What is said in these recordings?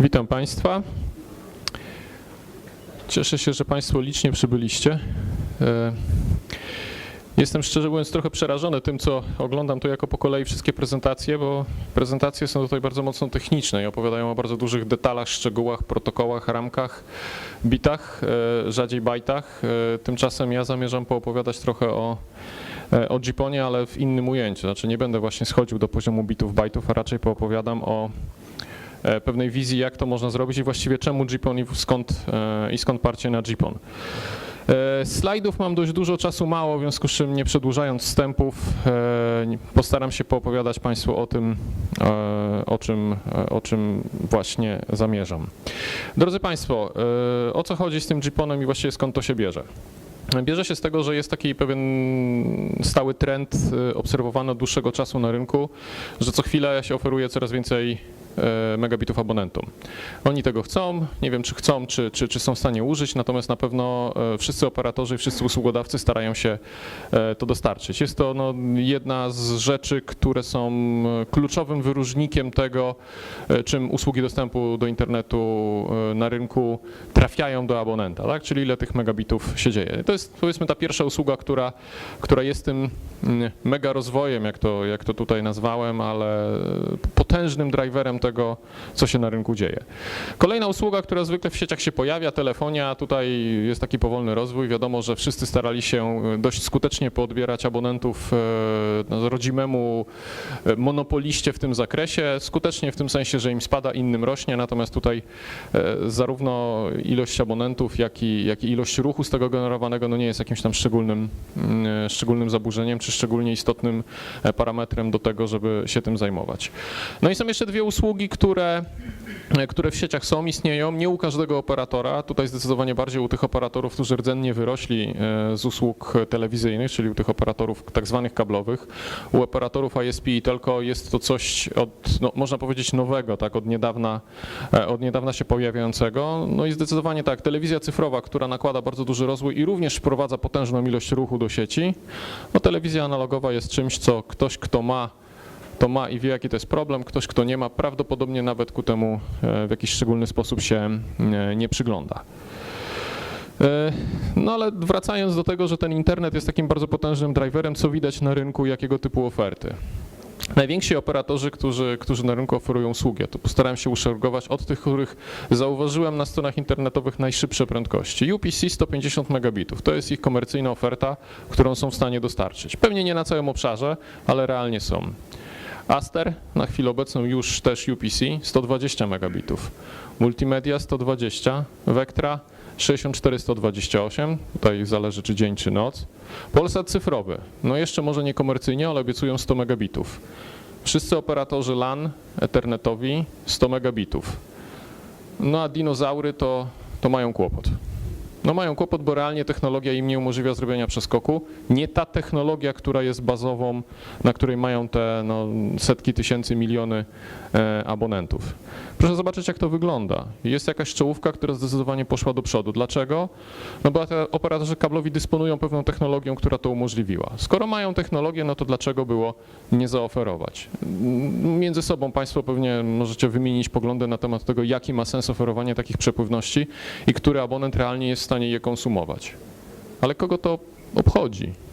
Witam Państwa. Cieszę się, że Państwo licznie przybyliście. E, Jestem szczerze mówiąc trochę przerażony tym, co oglądam tu jako po kolei wszystkie prezentacje, bo prezentacje są tutaj bardzo mocno techniczne i opowiadają o bardzo dużych detalach, szczegółach, protokołach, ramkach, bitach, e, rzadziej bajtach. E, Tymczasem ja zamierzam poopowiadać trochę o, o JPONie, ale w innym ujęciu. Znaczy nie będę właśnie schodził do poziomu bitów, bajtów, a raczej poopowiadam o pewnej wizji, jak to można zrobić i właściwie czemu JPON i skąd, e, i skąd parcie na JPON. E, Slajdów mam dość dużo, czasu mało, w związku z czym nie przedłużając wstępów, e, postaram się poopowiadać Państwu o tym, e, o czym, e, o czym właśnie zamierzam. Drodzy Państwo, e, o co chodzi z tym JPONem i właściwie skąd to się bierze? Bierze się z tego, że jest taki pewien stały trend e, obserwowany od dłuższego czasu na rynku, że co chwilę się oferuje coraz więcej e, megabitów abonentom. Oni tego chcą, nie wiem czy chcą, czy, czy, czy są w stanie użyć, natomiast na pewno e, wszyscy operatorzy i wszyscy usługodawcy starają się e, to dostarczyć. Jest to no, jedna z rzeczy, które są e, kluczowym wyróżnikiem tego, e, czym usługi dostępu do internetu e, na rynku trafiają do abonenta, tak? czyli ile tych megabitów się dzieje. To jest powiedzmy ta pierwsza usługa, która, która jest tym mm, mega rozwojem, jak to, jak to tutaj nazwałem, ale potężnym driverem tego, co się na rynku dzieje. Kolejna usługa, która zwykle w sieciach się pojawia, telefonia, tutaj jest taki powolny rozwój. Wiadomo, że wszyscy starali się dość skutecznie poodbierać abonentów e, no, rodzimemu e, monopoliście w tym zakresie. Skutecznie w tym sensie, że im spada, innym rośnie, natomiast tutaj e, zarówno ilość abonentów, jak i, jak i ilość ruchu z tego generowanego no nie jest jakimś tam szczególnym, mm, e, szczególnym zaburzeniem, czy szczególnie istotnym e, parametrem do tego, żeby się tym zajmować. No i są jeszcze dwie usługi, które, e, które w sieciach są, istnieją, nie u każdego operatora, tutaj zdecydowanie bardziej u tych operatorów, którzy rdzennie wyrośli e, z usług telewizyjnych, czyli u tych operatorów tak zwanych kablowych. U operatorów ISP i tylko jest to coś od, no, można powiedzieć nowego, tak, od niedawna, e, od niedawna się pojawiającego. No i zdecydowanie tak, telewizja cyfrowa, która nakłada bardzo duży rozwój i również wprowadza potężną ilość ruchu do sieci, no telewizja analogowa jest czymś, co ktoś, kto ma to ma i wie, jaki to jest problem. Ktoś, kto nie ma, prawdopodobnie nawet ku temu e, w jakiś szczególny sposób się e, nie przygląda. E, No ale wracając do tego, że ten internet jest takim bardzo potężnym driverem, co widać na rynku, jakiego typu oferty. Najwięksi operatorzy, którzy, którzy na rynku oferują usługi, to postarałem się uszeregować od tych, których zauważyłem na stronach internetowych najszybsze prędkości. UPC 150 megabitów, to jest ich komercyjna oferta, którą są w stanie dostarczyć. Pewnie nie na całym obszarze, ale realnie są. Aster na chwilę obecną już też UPC 120 megabitów, Multimedia 120, Vectra 64-128, tutaj zależy czy dzień czy noc. Polsat cyfrowy, no jeszcze może nie komercyjnie, ale obiecują 100 megabitów. Wszyscy operatorzy LAN Ethernetowi 100 megabitów. No a dinozaury to, to mają kłopot. No mają kłopot, bo realnie technologia im nie umożliwia zrobienia przeskoku. Nie ta technologia, która jest bazową, na której mają te no, setki tysięcy, miliony e, abonentów. Proszę zobaczyć, jak to wygląda. Jest jakaś czołówka, która zdecydowanie poszła do przodu. Dlaczego? No bo operatorzy kablowi dysponują pewną technologią, która to umożliwiła. Skoro mają technologię, no to dlaczego było nie zaoferować? Między sobą Państwo pewnie możecie wymienić poglądy na temat tego, jaki ma sens oferowanie takich przepływności i który abonent realnie jest w stanie je konsumować. Ale kogo to obchodzi?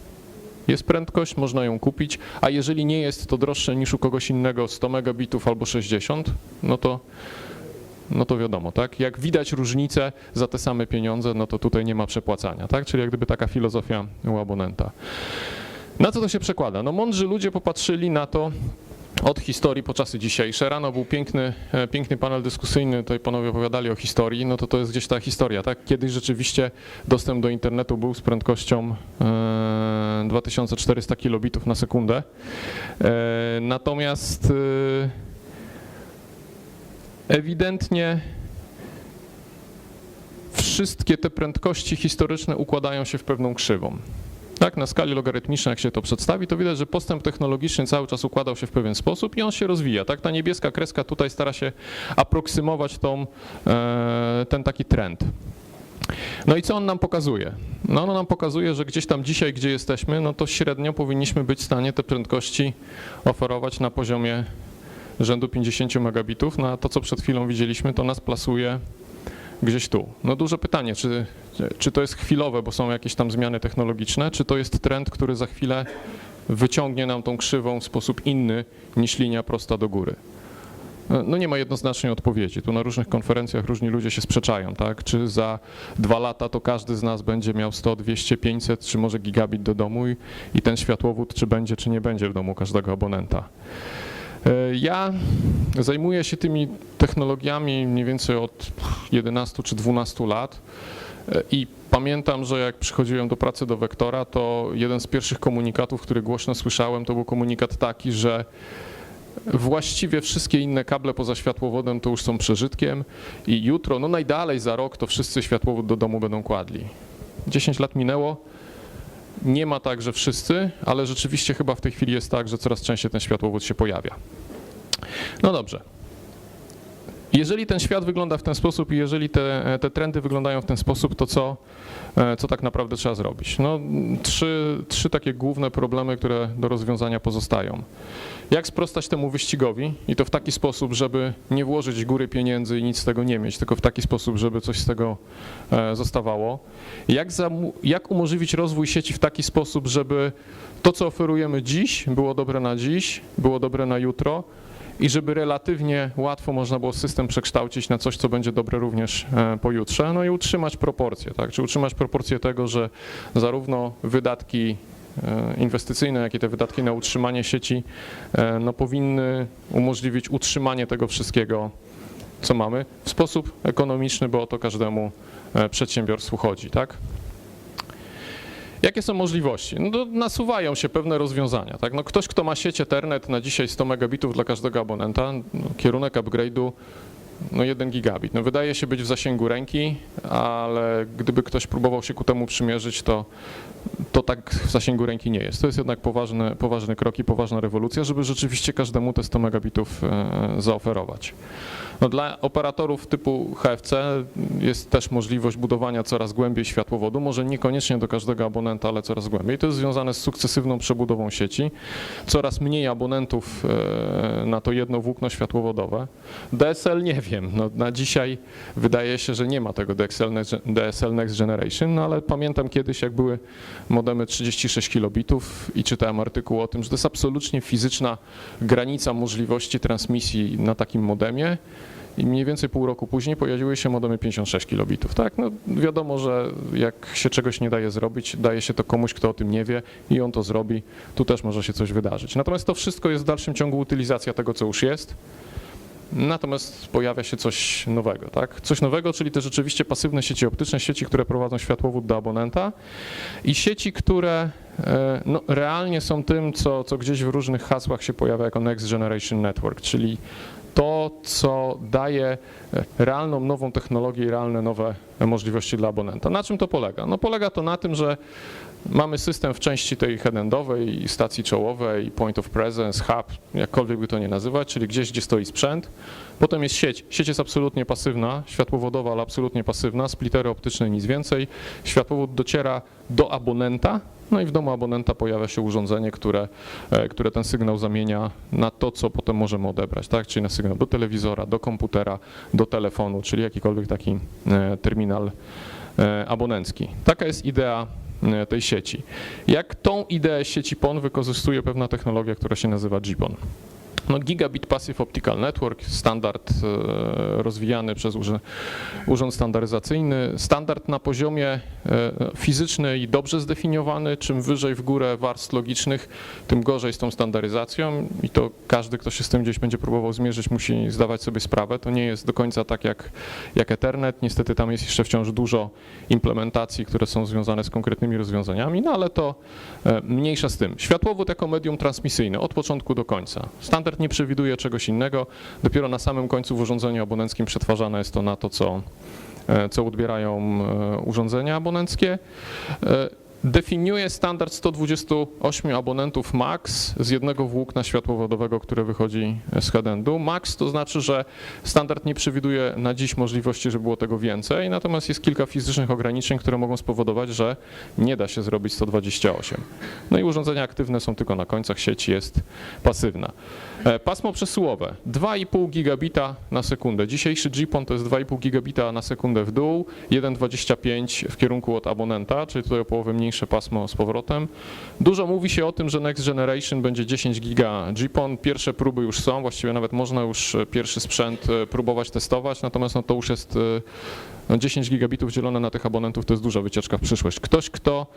Jest prędkość, można ją kupić, a jeżeli nie jest to droższe niż u kogoś innego 100 megabitów albo 60, no to, no to wiadomo, tak? Jak widać różnicę za te same pieniądze, no to tutaj nie ma przepłacania, tak? Czyli jak gdyby taka filozofia u abonenta. Na co to się przekłada? No mądrzy ludzie popatrzyli na to od historii po czasy dzisiejsze. Rano był piękny, e, piękny panel dyskusyjny, tutaj panowie opowiadali o historii, no to to jest gdzieś ta historia, tak? Kiedyś rzeczywiście dostęp do internetu był z prędkością e, 2400 kilobitów na sekundę. E, Natomiast e, ewidentnie wszystkie te prędkości historyczne układają się w pewną krzywą. Tak, na skali logarytmicznej, jak się to przedstawi, to widać, że postęp technologiczny cały czas układał się w pewien sposób i on się rozwija. Tak, ta niebieska kreska tutaj stara się aproksymować tą, e, ten taki trend. No i co on nam pokazuje? No on nam pokazuje, że gdzieś tam dzisiaj, gdzie jesteśmy, no to średnio powinniśmy być w stanie te prędkości oferować na poziomie rzędu 50 megabitów, no a to, co przed chwilą widzieliśmy, to nas plasuje gdzieś tu. No duże pytanie, czy, czy to jest chwilowe, bo są jakieś tam zmiany technologiczne, czy to jest trend, który za chwilę wyciągnie nam tą krzywą w sposób inny niż linia prosta do góry. No nie ma jednoznacznej odpowiedzi. Tu na różnych konferencjach różni ludzie się sprzeczają, tak? Czy za dwa lata to każdy z nas będzie miał 100, 200, 500, czy może gigabit do domu i, i ten światłowód czy będzie, czy nie będzie w domu każdego abonenta. E, Ja zajmuję się tymi technologiami mniej więcej od 11 czy 12 lat e, i pamiętam, że jak przychodziłem do pracy do Wektora, to jeden z pierwszych komunikatów, który głośno słyszałem, to był komunikat taki, że właściwie wszystkie inne kable poza światłowodem to już są przeżytkiem i jutro, no najdalej za rok, to wszyscy światłowód do domu będą kładli. 10 lat minęło, nie ma tak, że wszyscy, ale rzeczywiście chyba w tej chwili jest tak, że coraz częściej ten światłowód się pojawia. No dobrze. Jeżeli ten świat wygląda w ten sposób i jeżeli te, te trendy wyglądają w ten sposób, to co, e, co tak naprawdę trzeba zrobić? No, trzy, trzy takie główne problemy, które do rozwiązania pozostają. Jak sprostać temu wyścigowi i to w taki sposób, żeby nie włożyć góry pieniędzy i nic z tego nie mieć, tylko w taki sposób, żeby coś z tego e, zostawało? Jak, zamu- jak umożliwić rozwój sieci w taki sposób, żeby to, co oferujemy dziś, było dobre na dziś, było dobre na jutro, i żeby relatywnie łatwo można było system przekształcić na coś, co będzie dobre również e, pojutrze, no i utrzymać proporcje, tak? Czy utrzymać proporcje tego, że zarówno wydatki e, inwestycyjne, jak i te wydatki na utrzymanie sieci e, no, powinny umożliwić utrzymanie tego wszystkiego, co mamy w sposób ekonomiczny, bo o to każdemu przedsiębiorstwu chodzi, tak? Jakie są możliwości? No to nasuwają się pewne rozwiązania. Tak? No ktoś, kto ma sieć Ethernet na dzisiaj 100 megabitów dla każdego abonenta, no kierunek upgrade'u no 1 gigabit. No wydaje się być w zasięgu ręki, ale gdyby ktoś próbował się ku temu przymierzyć, to, to tak w zasięgu ręki nie jest. To jest jednak poważny, poważny krok i poważna rewolucja, żeby rzeczywiście każdemu te 100 megabitów e, zaoferować. No dla operatorów typu HFC jest też możliwość budowania coraz głębiej światłowodu, może niekoniecznie do każdego abonenta, ale coraz głębiej. To jest związane z sukcesywną przebudową sieci. Coraz mniej abonentów e, na to jedno włókno światłowodowe. DSL nie wiem, no na dzisiaj wydaje się, że nie ma tego DSL Next, Generation, no ale pamiętam kiedyś, jak były modemy 36 kilobitów i czytałem artykuł o tym, że to jest absolutnie fizyczna granica możliwości transmisji na takim modemie. I mniej więcej pół roku później pojawiły się modemy 56 kilobitów. Tak, no wiadomo, że jak się czegoś nie daje zrobić, daje się to komuś, kto o tym nie wie i on to zrobi, tu też może się coś wydarzyć. Natomiast to wszystko jest w dalszym ciągu utylizacja tego, co już jest. Natomiast pojawia się coś nowego, tak? Coś nowego, czyli te rzeczywiście pasywne sieci optyczne, sieci, które prowadzą światłowód do abonenta i sieci, które e, no, realnie są tym, co, co gdzieś w różnych hasłach się pojawia jako Next Generation Network, czyli to, co daje e, realną nową technologię i realne nowe możliwości dla abonenta. Na czym to polega? No polega to na tym, że mamy system w części tej headendowej, stacji czołowej, point of presence, hub, jakkolwiek by to nie nazywać, czyli gdzieś, gdzie stoi sprzęt. Potem jest sieć. Sieć jest absolutnie pasywna, światłowodowa, ale absolutnie pasywna, splittery optyczne, nic więcej. Światłowód dociera do abonenta, no i w domu abonenta pojawia się urządzenie, które, e, które ten sygnał zamienia na to, co potem możemy odebrać, tak? czyli na sygnał do telewizora, do komputera, do telefonu, czyli jakikolwiek taki e, terminal e, abonencki. Taka jest idea tej sieci. Jak tą ideę sieci PON wykorzystuje pewna technologia, która się nazywa GPON. No, Gigabit Passive Optical Network, standard e, rozwijany przez Urząd Standaryzacyjny. Standard na poziomie e, fizyczny i dobrze zdefiniowany. Czym wyżej w górę warstw logicznych, tym gorzej z tą standaryzacją i to każdy, kto się z tym gdzieś będzie próbował zmierzyć, musi zdawać sobie sprawę. To nie jest do końca tak jak, jak Ethernet. Niestety tam jest jeszcze wciąż dużo implementacji, które są związane z konkretnymi rozwiązaniami, no ale to e, mniejsza z tym. Światłowód jako medium transmisyjne od początku do końca. Standard nie przewiduje czegoś innego. Dopiero na samym końcu w urządzeniu abonenckim przetwarzane jest to na to, co, e, co odbierają e, urządzenia abonenckie. E, definiuje standard 128 abonentów max z jednego włókna światłowodowego, które wychodzi z headendu. Max to znaczy, że standard nie przewiduje na dziś możliwości, żeby było tego więcej, natomiast jest kilka fizycznych ograniczeń, które mogą spowodować, że nie da się zrobić 128. No i urządzenia aktywne są tylko na końcach, sieć jest pasywna. E, Pasmo przesyłowe 2,5 gigabita na sekundę. Dzisiejszy GPON to jest 2,5 gigabita na sekundę w dół, 1,25 w kierunku od abonenta, czyli tutaj o połowę mniejsze pasmo z powrotem. Dużo mówi się o tym, że Next Generation będzie 10 giga GPON. Pierwsze próby już są, właściwie nawet można już pierwszy sprzęt e, próbować testować, natomiast no to już jest e, no 10 gigabitów dzielone na tych abonentów to jest duża wycieczka w przyszłość. Ktoś, kto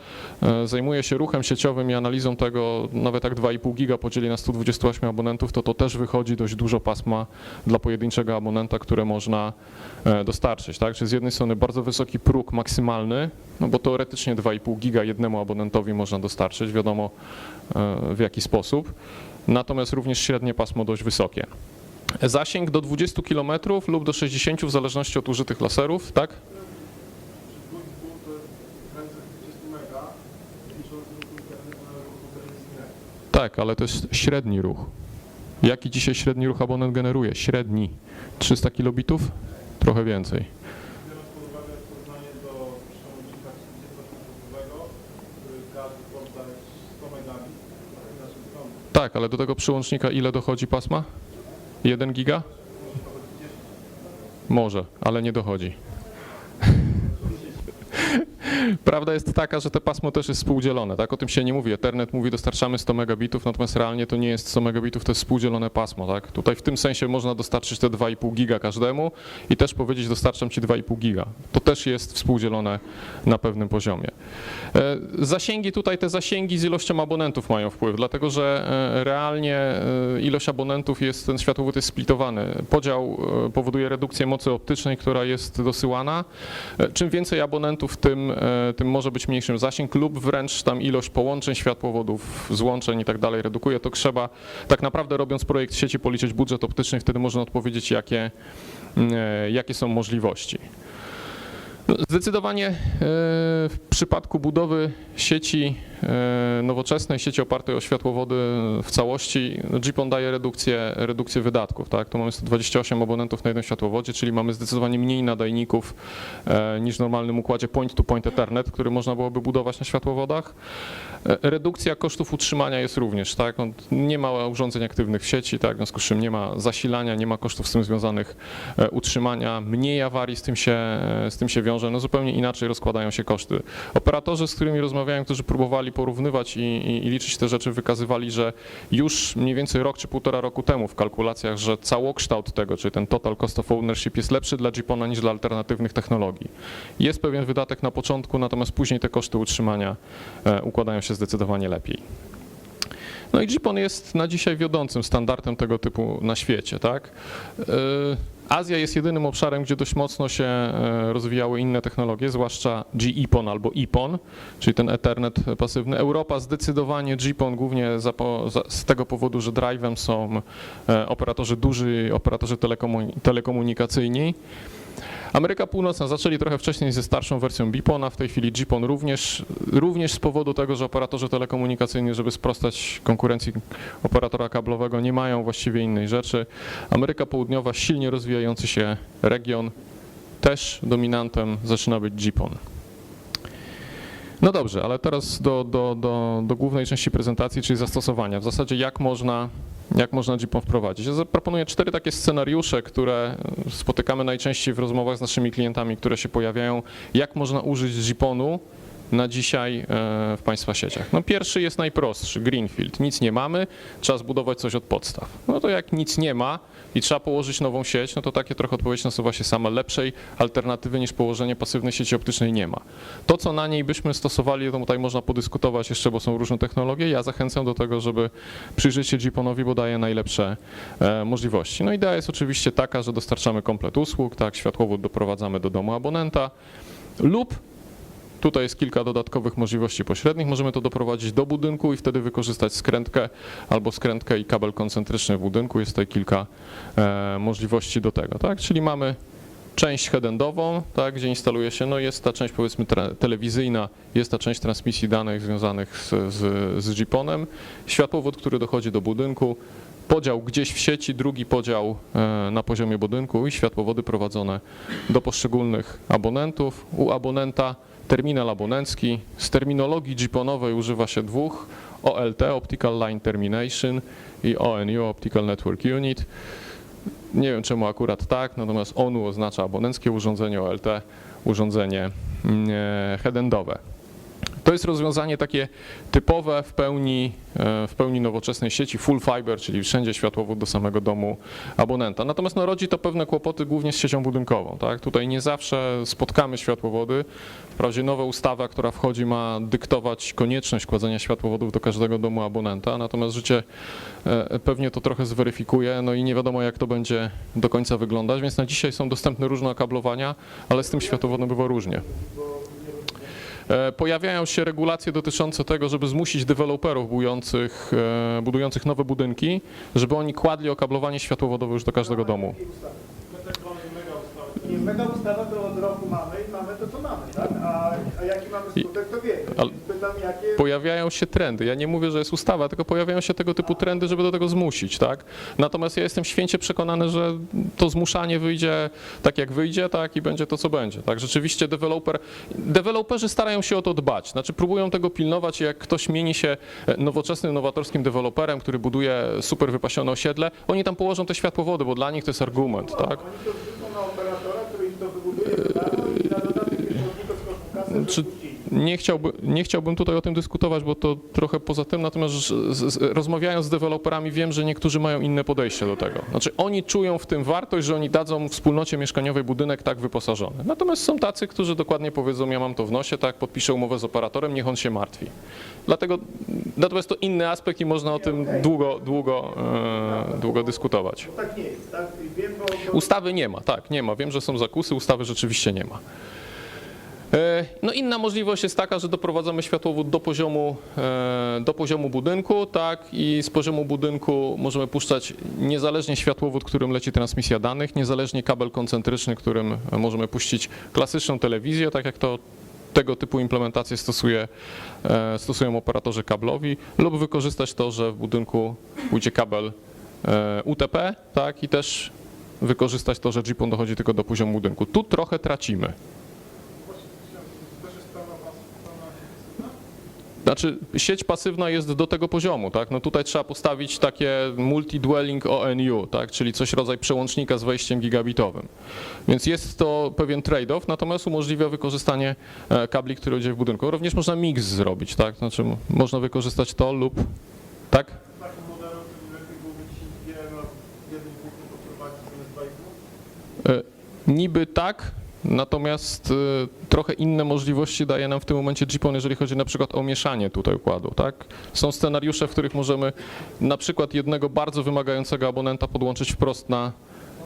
e, zajmuje się ruchem sieciowym i analizą tego, nawet jak 2,5 giga podzieli na 128 abonentów, to to też wychodzi dość dużo pasma dla pojedynczego abonenta, które można e, dostarczyć. Tak? Czyli z jednej strony bardzo wysoki próg maksymalny, no bo teoretycznie 2,5 giga jednemu abonentowi można dostarczyć, wiadomo e, w jaki sposób. Natomiast również średnie pasmo dość wysokie. Zasięg do 20 km lub do 60 w zależności od użytych laserów, tak? Tak, ale to jest średni ruch. Jaki dzisiaj średni ruch abonent generuje? Średni. 300 kilobitów? Trochę więcej. Biorąc pod uwagę porównanie do przełącznika 30-kilowego, który każdy podda 100 megabit, to inaczej wygląda. Tak, ale do tego przyłącznika ile dochodzi pasma? 1 giga? Może, ale nie dochodzi. Prawda jest taka, że te pasmo też jest współdzielone, tak? O tym się nie mówi. Ethernet mówi dostarczamy 100 megabitów, natomiast realnie to nie jest 100 megabitów, to jest współdzielone pasmo, tak? Tutaj w tym sensie można dostarczyć te 2,5 giga każdemu i też powiedzieć dostarczam ci 2,5 giga. To też jest współdzielone na pewnym poziomie. E, Zasięgi tutaj, te zasięgi z ilością abonentów mają wpływ, dlatego że e, realnie e, ilość abonentów jest, ten światłowód jest splitowany. Podział powoduje redukcję mocy optycznej, która jest dosyłana. Czym więcej abonentów, tym, tym może być mniejszym zasięg lub wręcz tam ilość połączeń światłowodów, złączeń i tak dalej redukuje. To trzeba tak naprawdę robiąc projekt sieci policzyć budżet optyczny, wtedy można odpowiedzieć jakie, e, jakie są możliwości. Zdecydowanie e, w przypadku budowy sieci nowoczesnej, sieci opartej o światłowody w całości, no, GPON daje redukcję, redukcję wydatków. Tak? Tu mamy 128 abonentów na jednym światłowodzie, czyli mamy zdecydowanie mniej nadajników e, niż w normalnym układzie point-to-point Ethernet, który można byłoby budować na światłowodach. E, Redukcja kosztów utrzymania jest również, tak? On nie ma urządzeń aktywnych w sieci, tak? W związku z czym nie ma zasilania, nie ma kosztów z tym związanych e, utrzymania, mniej awarii z tym się, e, z tym się wiąże, no zupełnie inaczej rozkładają się koszty. Operatorzy, z którymi rozmawiałem, którzy próbowali porównywać i, i, i liczyć te rzeczy, wykazywali, że już mniej więcej rok czy półtora roku temu w kalkulacjach, że całokształt tego, czyli ten total cost of ownership jest lepszy dla GPONa niż dla alternatywnych technologii. Jest pewien wydatek na początku, natomiast później te koszty utrzymania e, układają się zdecydowanie lepiej. No i GPON jest na dzisiaj wiodącym standardem tego typu na świecie, tak? Yy, Azja jest jedynym obszarem, gdzie dość mocno się e, rozwijały inne technologie, zwłaszcza GEPON albo EPON, czyli ten Ethernet pasywny. Europa zdecydowanie GPON głównie z tego powodu, że drive'em są e, operatorzy duży, operatorzy telekomu, telekomunikacyjni. Ameryka Północna zaczęli trochę wcześniej ze starszą wersją BIPONa, w tej chwili GPON również, również z powodu tego, że operatorzy telekomunikacyjni, żeby sprostać konkurencji operatora kablowego, nie mają właściwie innej rzeczy. Ameryka Południowa, silnie rozwijający się region, też dominantem zaczyna być GPON. No dobrze, ale teraz do, do, do, do głównej części prezentacji, czyli zastosowania. W zasadzie jak można, jak można GPON wprowadzić. Ja zaproponuję cztery takie scenariusze, które spotykamy najczęściej w rozmowach z naszymi klientami, które się pojawiają. Jak można użyć GPONu na dzisiaj e, w Państwa sieciach. No pierwszy jest najprostszy, Greenfield. Nic nie mamy, trzeba zbudować coś od podstaw. No to jak nic nie ma i trzeba położyć nową sieć, no to takie trochę odpowiedź nasuwa się sama. Lepszej alternatywy niż położenie pasywnej sieci optycznej nie ma. To, co na niej byśmy stosowali, to tutaj można podyskutować jeszcze, bo są różne technologie. Ja zachęcam do tego, żeby przyjrzeć się GPONowi, bo daje najlepsze e, możliwości. No idea jest oczywiście taka, że dostarczamy komplet usług, tak, światłowód doprowadzamy do domu abonenta lub Tutaj jest kilka dodatkowych możliwości pośrednich. Możemy to doprowadzić do budynku i wtedy wykorzystać skrętkę albo skrętkę i kabel koncentryczny w budynku. Jest tutaj kilka e, możliwości do tego. Tak? Czyli mamy część headendową, tak, gdzie instaluje się, no jest ta część powiedzmy telewizyjna, jest ta część transmisji danych związanych z, z, z GPON-em, światłowód, który dochodzi do budynku, podział gdzieś w sieci, drugi podział e, na poziomie budynku i światłowody prowadzone do poszczególnych abonentów. U abonenta terminal abonencki. Z terminologii GPON-owej używa się dwóch, OLT, Optical Line Termination i ONU, Optical Network Unit. Nie wiem czemu akurat tak, natomiast ONU oznacza abonenckie urządzenie, OLT urządzenie mm, e, headendowe. To jest rozwiązanie takie typowe w pełni, e, w pełni nowoczesnej sieci full fiber, czyli wszędzie światłowód do samego domu abonenta. Natomiast no, rodzi to pewne kłopoty głównie z siecią budynkową. Tak? Tutaj nie zawsze spotkamy światłowody. Wprawdzie nowa ustawa, która wchodzi, ma dyktować konieczność kładzenia światłowodów do każdego domu abonenta, natomiast życie e, pewnie to trochę zweryfikuje, no i nie wiadomo jak to będzie do końca wyglądać, więc na dzisiaj są dostępne różne okablowania, ale z tym światłowodem bywa różnie. E, Pojawiają się regulacje dotyczące tego, żeby zmusić deweloperów budujących, e, budujących nowe budynki, żeby oni kładli okablowanie światłowodowe już do każdego domu. Mega ustawa to od roku mamy i mamy to, co mamy? A, jaki mamy skutek, to wiemy. Pytam, jakie... Pojawiają się trendy. Ja nie mówię, że jest ustawa, tylko pojawiają się tego typu trendy, żeby do tego zmusić, tak? Natomiast ja jestem święcie przekonany, że to zmuszanie wyjdzie tak jak wyjdzie, tak i będzie to co będzie. Tak, rzeczywiście deweloper, deweloperzy starają się o to dbać, znaczy próbują tego pilnować i jak ktoś mieni się nowoczesnym, nowatorskim deweloperem, który buduje super wypasione osiedle, oni tam położą te światłowody, bo dla nich to jest argument, tak? Oni to wrzucą na operatora, który im to wybuduje za darmo i na dodatek wieczornika z kosztu kasy Czy-. Nie, chciałby, nie chciałbym tutaj o tym dyskutować, bo to trochę poza tym, natomiast z, z, rozmawiając z deweloperami wiem, że niektórzy mają inne podejście do tego. Znaczy oni czują w tym wartość, że oni dadzą wspólnocie mieszkaniowej budynek tak wyposażony. Natomiast są tacy, którzy dokładnie powiedzą, ja mam to w nosie, tak, podpiszę umowę z operatorem, niech on się martwi. Dlatego, natomiast to inny aspekt i można o tym długo, długo, e, długo dyskutować. Tak nie jest, tak? Ustawy nie ma, tak, nie ma. Wiem, że są zakusy, ustawy rzeczywiście nie ma. E, No inna możliwość jest taka, że doprowadzamy światłowód do poziomu, e, do poziomu budynku, tak, i z poziomu budynku możemy puszczać niezależnie światłowód, którym leci transmisja danych, niezależnie kabel koncentryczny, którym możemy puścić klasyczną telewizję, tak jak to tego typu implementacje stosuje, e, stosują operatorzy kablowi, lub wykorzystać to, że w budynku pójdzie kabel UTP, tak, i też wykorzystać to, że GPON dochodzi tylko do poziomu budynku. Tu trochę tracimy. Właśnie chciałem, to też jest strona was, strona Znaczy, sieć pasywna jest do tego poziomu, tak? No tutaj trzeba postawić takie multi-dwelling ONU, tak? Czyli coś rodzaj przełącznika z wejściem gigabitowym. Więc jest to pewien trade-off, natomiast umożliwia wykorzystanie e, kabli, które idzie w budynku. Również można mix zrobić, tak? Znaczy, można wykorzystać to lub, tak? takim modelem, który lepiej byłoby ci wiele w jednym punkcie poprowadzić zamiast 2,5. E, Niby tak, natomiast e, trochę inne możliwości daje nam w tym momencie GPON, jeżeli chodzi na przykład o mieszanie tutaj układu. Tak? Są scenariusze, w których możemy na przykład jednego bardzo wymagającego abonenta podłączyć wprost na,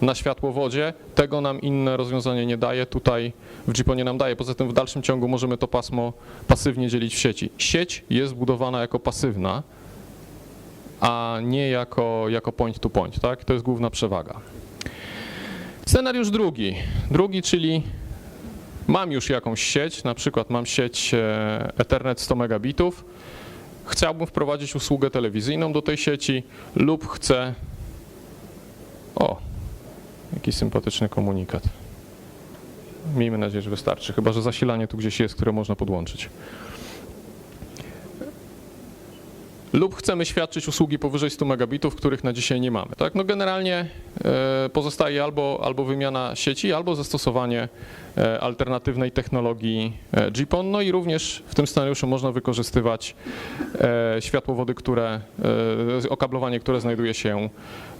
na światłowodzie. Tego nam inne rozwiązanie nie daje, tutaj w GPONie nam daje. Poza tym w dalszym ciągu możemy to pasmo pasywnie dzielić w sieci. Sieć jest budowana jako pasywna, a nie jako, jako point to point. Tak? To jest główna przewaga. Scenariusz drugi. Drugi, czyli mam już jakąś sieć, na przykład mam sieć e, Ethernet 100 megabitów, chciałbym wprowadzić usługę telewizyjną do tej sieci lub chcę... O, jaki sympatyczny komunikat. Miejmy nadzieję, że wystarczy, chyba że zasilanie tu gdzieś jest, które można podłączyć. Lub chcemy świadczyć usługi powyżej 100 megabitów, których na dzisiaj nie mamy. Tak? No generalnie e, pozostaje albo, albo wymiana sieci, albo zastosowanie e, alternatywnej technologii e, GPON. No i również w tym scenariuszu można wykorzystywać światłowody, które, okablowanie, które znajduje się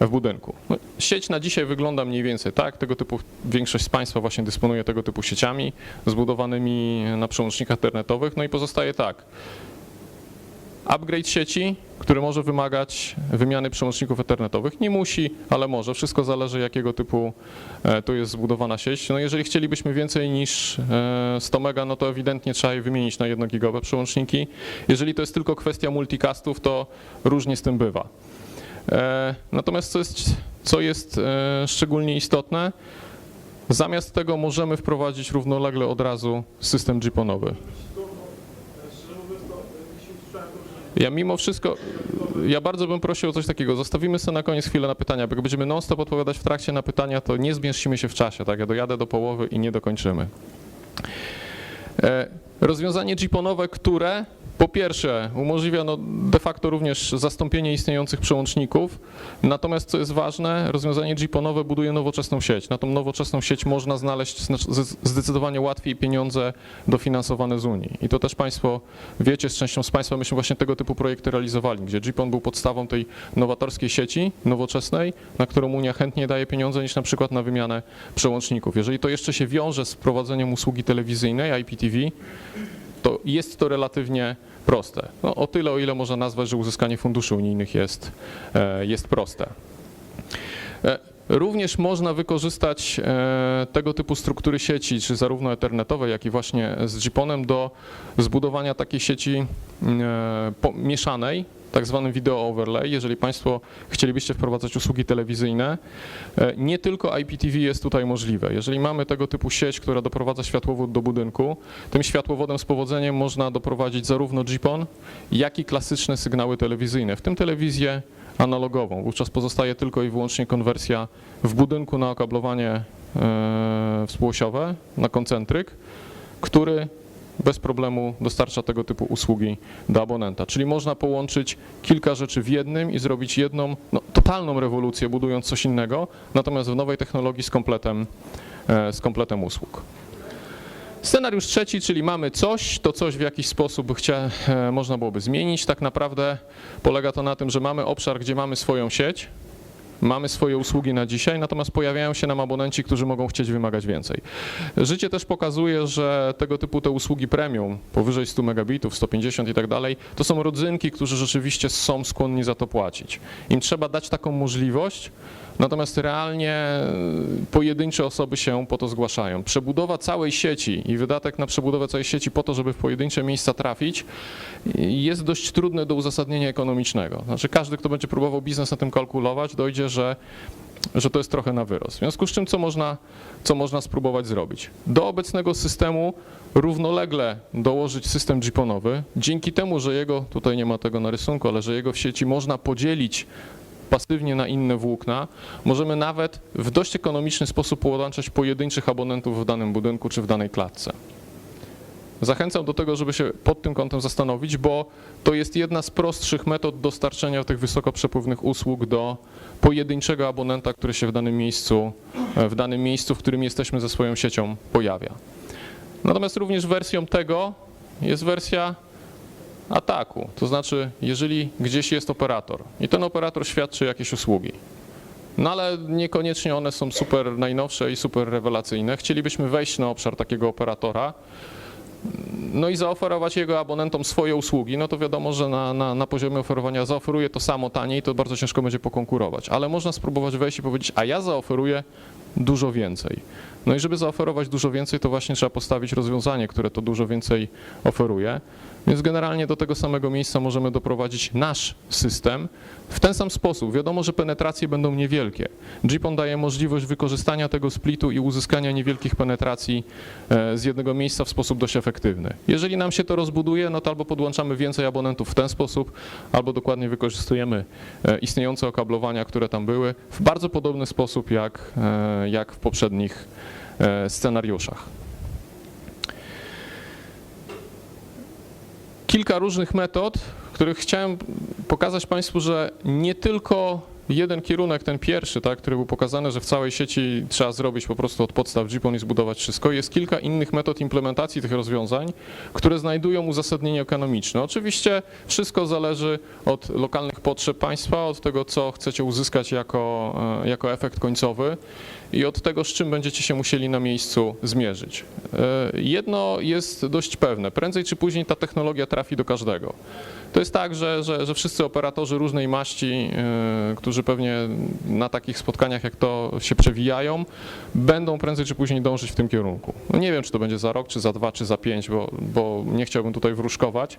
w budynku. No, sieć na dzisiaj wygląda mniej więcej tak. Tego typu większość z Państwa właśnie dysponuje tego typu sieciami zbudowanymi na przełącznikach internetowych. No i pozostaje tak upgrade sieci, który może wymagać wymiany przełączników internetowych. Nie musi, ale może. Wszystko zależy, jakiego typu e, to jest zbudowana sieć. No jeżeli chcielibyśmy więcej niż e, 100 mega, no to ewidentnie trzeba je wymienić na 1 gigowe przełączniki. Jeżeli to jest tylko kwestia multicastów, to różnie z tym bywa. E, Natomiast co jest, co jest e, szczególnie istotne, Zamiast tego możemy wprowadzić równolegle od razu system GPONowy. Szczerze mówiąc, to e, jeśli usłyszałem dobrze, Ja mimo wszystko, ja bardzo bym prosił o coś takiego. Zostawimy sobie na koniec chwilę na pytania, bo jak będziemy non-stop odpowiadać w trakcie na pytania, to nie zmieścimy się w czasie, tak? Ja dojadę do połowy i nie dokończymy. E, Rozwiązanie GPONowe, które po pierwsze umożliwia no de facto również zastąpienie istniejących przełączników, natomiast co jest ważne, rozwiązanie GPONowe buduje nowoczesną sieć. Na tą nowoczesną sieć można znaleźć zdecydowanie łatwiej pieniądze dofinansowane z Unii. I to też Państwo wiecie, z częścią z Państwa myśmy właśnie tego typu projekty realizowali, gdzie GPON był podstawą tej nowatorskiej sieci nowoczesnej, na którą Unia chętnie daje pieniądze niż na przykład na wymianę przełączników. Jeżeli to jeszcze się wiąże z wprowadzeniem usługi telewizyjnej IPTV, to jest to relatywnie proste. No, o tyle, o ile można nazwać, że uzyskanie funduszy unijnych jest, e, jest proste. E, Również można wykorzystać e, tego typu struktury sieci, czy zarówno ethernetowe, jak i właśnie z GPONem do zbudowania takiej sieci mieszanej, tak zwanym video overlay. Jeżeli Państwo chcielibyście wprowadzać usługi telewizyjne, e, nie tylko IPTV jest tutaj możliwe. Jeżeli mamy tego typu sieć, która doprowadza światłowód do budynku, tym światłowodem z powodzeniem można doprowadzić zarówno GPON, jak i klasyczne sygnały telewizyjne, w tym telewizję analogową. Wówczas pozostaje tylko i wyłącznie konwersja w budynku na okablowanie e, współosiowe, na koncentryk, który bez problemu dostarcza tego typu usługi do abonenta. Czyli można połączyć kilka rzeczy w jednym i zrobić jedną no, totalną rewolucję, budując coś innego, natomiast w nowej technologii z kompletem, e, z kompletem usług. Scenariusz trzeci, czyli mamy coś, to coś w jakiś sposób chcia, e, można byłoby zmienić. Tak naprawdę polega to na tym, że mamy obszar, gdzie mamy swoją sieć, mamy swoje usługi na dzisiaj, natomiast pojawiają się nam abonenci, którzy mogą chcieć wymagać więcej. Życie też pokazuje, że tego typu te usługi premium, powyżej 100 megabitów, 150 i tak dalej, to są rodzynki, którzy rzeczywiście są skłonni za to płacić. Im trzeba dać taką możliwość, natomiast realnie e, pojedyncze osoby się po to zgłaszają. Przebudowa całej sieci i wydatek na przebudowę całej sieci po to, żeby w pojedyncze miejsca trafić, jest dość trudne do uzasadnienia ekonomicznego. Znaczy każdy, kto będzie próbował biznes na tym kalkulować, dojdzie, że, że to jest trochę na wyrost. W związku z czym co można, co można spróbować zrobić? Do obecnego systemu równolegle dołożyć system GPONowy. Dzięki temu, że jego, tutaj nie ma tego na rysunku, ale że jego w sieci można podzielić pasywnie na inne włókna, możemy nawet w dość ekonomiczny sposób połączać pojedynczych abonentów w danym budynku czy w danej klatce. Zachęcam do tego, żeby się pod tym kątem zastanowić, bo to jest jedna z prostszych metod dostarczenia tych wysokoprzepływnych usług do pojedynczego abonenta, który się w danym miejscu, w danym miejscu, w którym jesteśmy ze swoją siecią pojawia. Natomiast również wersją tego jest wersja ataku. To znaczy, jeżeli gdzieś jest operator i ten operator świadczy jakieś usługi, no ale niekoniecznie one są super najnowsze i super rewelacyjne, chcielibyśmy wejść na obszar takiego operatora, no i zaoferować jego abonentom swoje usługi, no to wiadomo, że na, na, na poziomie oferowania zaoferuje to samo taniej, to bardzo ciężko będzie pokonkurować. Ale można spróbować wejść i powiedzieć, a ja zaoferuję dużo więcej. No i żeby zaoferować dużo więcej, to właśnie trzeba postawić rozwiązanie, które to dużo więcej oferuje. Więc generalnie do tego samego miejsca możemy doprowadzić nasz system w ten sam sposób. Wiadomo, że penetracje będą niewielkie. GPON daje możliwość wykorzystania tego splitu i uzyskania niewielkich penetracji e, z jednego miejsca w sposób dość efektywny. Jeżeli nam się to rozbuduje, no to albo podłączamy więcej abonentów w ten sposób, albo dokładnie wykorzystujemy e, istniejące okablowania, które tam były, w bardzo podobny sposób jak, e, jak w poprzednich scenariuszach. Kilka różnych metod, których chciałem pokazać Państwu, że nie tylko jeden kierunek, ten pierwszy, tak, który był pokazany, że w całej sieci trzeba zrobić po prostu od podstaw GPON i zbudować wszystko. Jest kilka innych metod implementacji tych rozwiązań, które znajdują uzasadnienie ekonomiczne. Oczywiście wszystko zależy od lokalnych potrzeb państwa, od tego, co chcecie uzyskać jako, e, jako efekt końcowy i od tego, z czym będziecie się musieli na miejscu zmierzyć. E, Jedno jest dość pewne, prędzej czy później ta technologia trafi do każdego. To jest tak, że, że, że wszyscy operatorzy różnej maści, e, którzy pewnie na takich spotkaniach jak to się przewijają, będą prędzej czy później dążyć w tym kierunku. No nie wiem, czy to będzie za rok, czy za dwa, czy za pięć, bo, bo nie chciałbym tutaj wróżkować.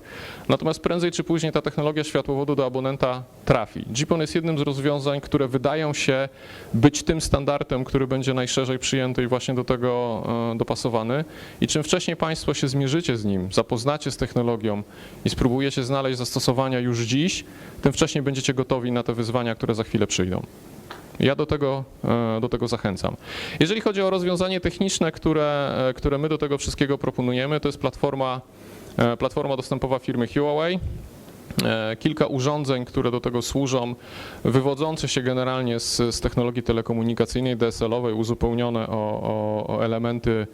Natomiast prędzej czy później ta technologia światłowodu do abonenta trafi. GPON jest jednym z rozwiązań, które wydają się być tym standardem, który który będzie najszerzej przyjęty i właśnie do tego e, dopasowany. I czym wcześniej Państwo się zmierzycie z nim, zapoznacie z technologią i spróbujecie znaleźć zastosowania już dziś, tym wcześniej będziecie gotowi na te wyzwania, które za chwilę przyjdą. Ja do tego, e, do tego zachęcam. Jeżeli chodzi o rozwiązanie techniczne, które, e, które my do tego wszystkiego proponujemy, to jest platforma, platforma dostępowa firmy Huawei. E, Kilka urządzeń, które do tego służą, wywodzące się generalnie z, z technologii telekomunikacyjnej DSL-owej, uzupełnione o, o, o elementy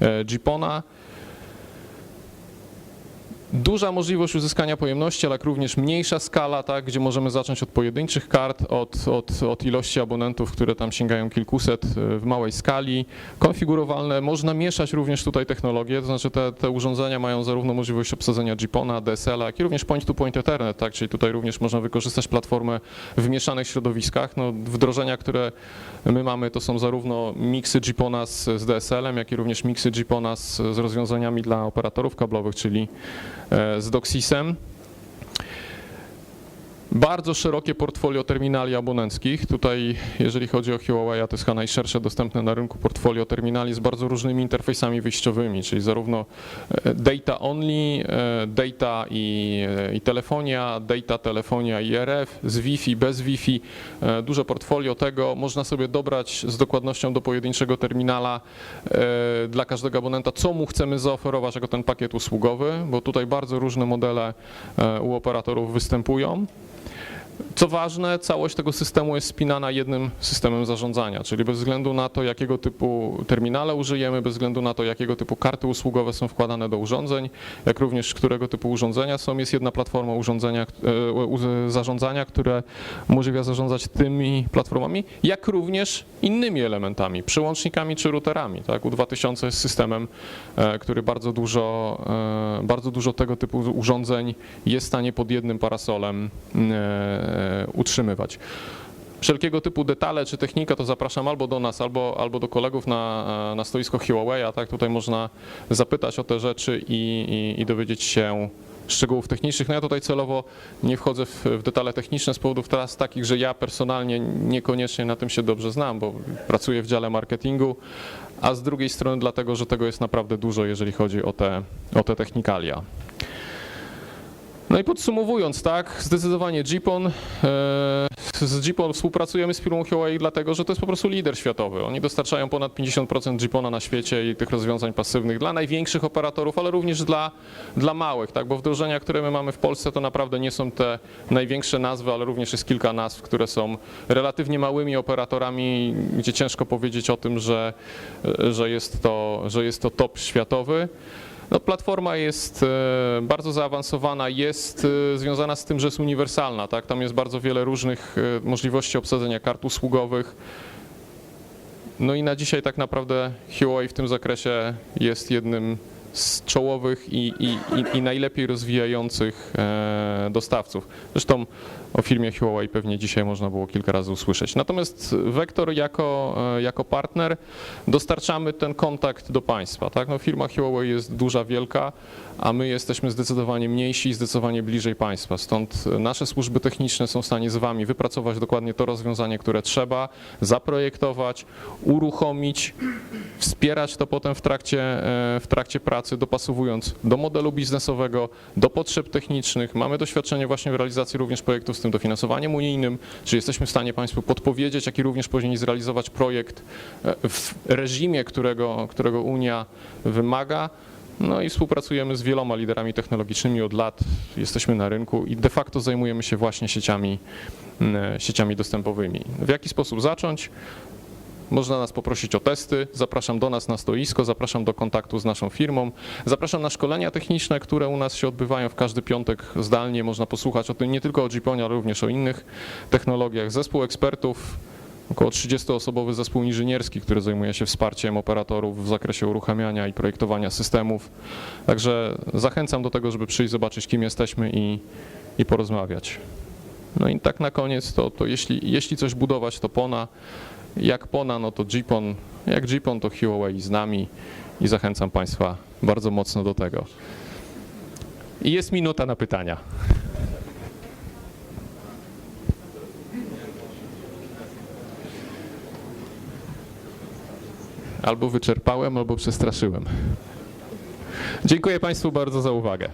e, GPON-a. Duża możliwość uzyskania pojemności, ale jak również mniejsza skala, tak, gdzie możemy zacząć od pojedynczych kart, od, od, od ilości abonentów, które tam sięgają kilkuset e, w małej skali. Konfigurowalne, można mieszać również tutaj technologie, to znaczy te, te urządzenia mają zarówno możliwość obsadzenia GPON-a, DSL-a, jak i również point-to-point Ethernet, tak, czyli tutaj również można wykorzystać platformę w mieszanych środowiskach. No, wdrożenia, które my mamy, to są zarówno miksy GPON-a z, z DSL-em, jak i również miksy GPON-a z, z rozwiązaniami dla operatorów kablowych, czyli z DOCSIS-em. Bardzo szerokie portfolio terminali abonenckich. Tutaj, jeżeli chodzi o Huawei, to jest chyba najszersze dostępne na rynku portfolio terminali z bardzo różnymi interfejsami wyjściowymi, czyli zarówno e, data only, e, data i, e, i telefonia, data, telefonia i RF, z Wi-Fi, bez Wi-Fi. Duże portfolio tego. Można sobie dobrać z dokładnością do pojedynczego terminala dla każdego abonenta, co mu chcemy zaoferować jako ten pakiet usługowy, bo tutaj bardzo różne modele u operatorów występują. Co ważne, całość tego systemu jest spinana jednym systemem zarządzania, czyli bez względu na to, jakiego typu terminale użyjemy, bez względu na to, jakiego typu karty usługowe są wkładane do urządzeń, jak również którego typu urządzenia są, jest jedna platforma urządzenia, e, zarządzania, które umożliwia zarządzać tymi platformami, jak również innymi elementami, przyłącznikami czy routerami. Tak? U2000 jest systemem, e, który bardzo dużo, e, bardzo dużo tego typu urządzeń jest w stanie pod jednym parasolem utrzymywać. Wszelkiego typu detale czy technika to zapraszam albo do nas, albo, albo do kolegów na, na stoisko Huawei, tak? Tutaj można zapytać o te rzeczy i, i, i dowiedzieć się szczegółów technicznych. No ja tutaj celowo nie wchodzę w, w detale techniczne z powodów teraz takich, że ja personalnie niekoniecznie na tym się dobrze znam, bo pracuję w dziale marketingu, a z drugiej strony dlatego, że tego jest naprawdę dużo, jeżeli chodzi o te, o te technikalia. No i podsumowując, tak, zdecydowanie GPON, e, z GPON współpracujemy z firmą Huawei dlatego, że to jest po prostu lider światowy. Oni dostarczają ponad 50% GPONa na świecie i tych rozwiązań pasywnych dla największych operatorów, ale również dla, dla małych, tak, bo wdrożenia, które my mamy w Polsce to naprawdę nie są te największe nazwy, ale również jest kilka nazw, które są relatywnie małymi operatorami, gdzie ciężko powiedzieć o tym, że, że, jest, to, że jest to top światowy. No, platforma jest e, bardzo zaawansowana, jest e, związana z tym, że jest uniwersalna. Tak? Tam jest bardzo wiele różnych e, możliwości obsadzenia kart usługowych. No i na dzisiaj tak naprawdę Huawei w tym zakresie jest jednym z czołowych i, i, i, i najlepiej rozwijających e, dostawców. Zresztą o firmie Huawei pewnie dzisiaj można było kilka razy usłyszeć. Natomiast Vector jako, e, jako partner dostarczamy ten kontakt do państwa. Tak? No, firma Huawei jest duża, wielka, a my jesteśmy zdecydowanie mniejsi i zdecydowanie bliżej państwa. Stąd nasze służby techniczne są w stanie z Wami wypracować dokładnie to rozwiązanie, które trzeba, zaprojektować, uruchomić, wspierać to potem w trakcie, e, w trakcie pracy, dopasowując do modelu biznesowego, do potrzeb technicznych. Mamy doświadczenie właśnie w realizacji również projektów z tym dofinansowaniem unijnym, czyli jesteśmy w stanie Państwu podpowiedzieć, jak i również później zrealizować projekt e, w reżimie, którego, którego Unia wymaga. No i współpracujemy z wieloma liderami technologicznymi od lat, jesteśmy na rynku i de facto zajmujemy się właśnie sieciami, mm, sieciami dostępowymi. W jaki sposób zacząć? Można nas poprosić o testy, zapraszam do nas na stoisko, zapraszam do kontaktu z naszą firmą, zapraszam na szkolenia techniczne, które u nas się odbywają w każdy piątek zdalnie. Można posłuchać o tym nie tylko o GPONie, ale również o innych technologiach. Zespół ekspertów, około 30-osobowy zespół inżynierski, który zajmuje się wsparciem operatorów w zakresie uruchamiania i projektowania systemów. Także zachęcam do tego, żeby przyjść, zobaczyć kim jesteśmy i, i porozmawiać. No i tak na koniec, to, to jeśli, jeśli coś budować, to PONA. Jak PONA, no to GPON. Jak GPON, to Huawei z nami i zachęcam Państwa bardzo mocno do tego. I jest minuta na pytania. Albo wyczerpałem, albo przestraszyłem. Dziękuję Państwu bardzo za uwagę.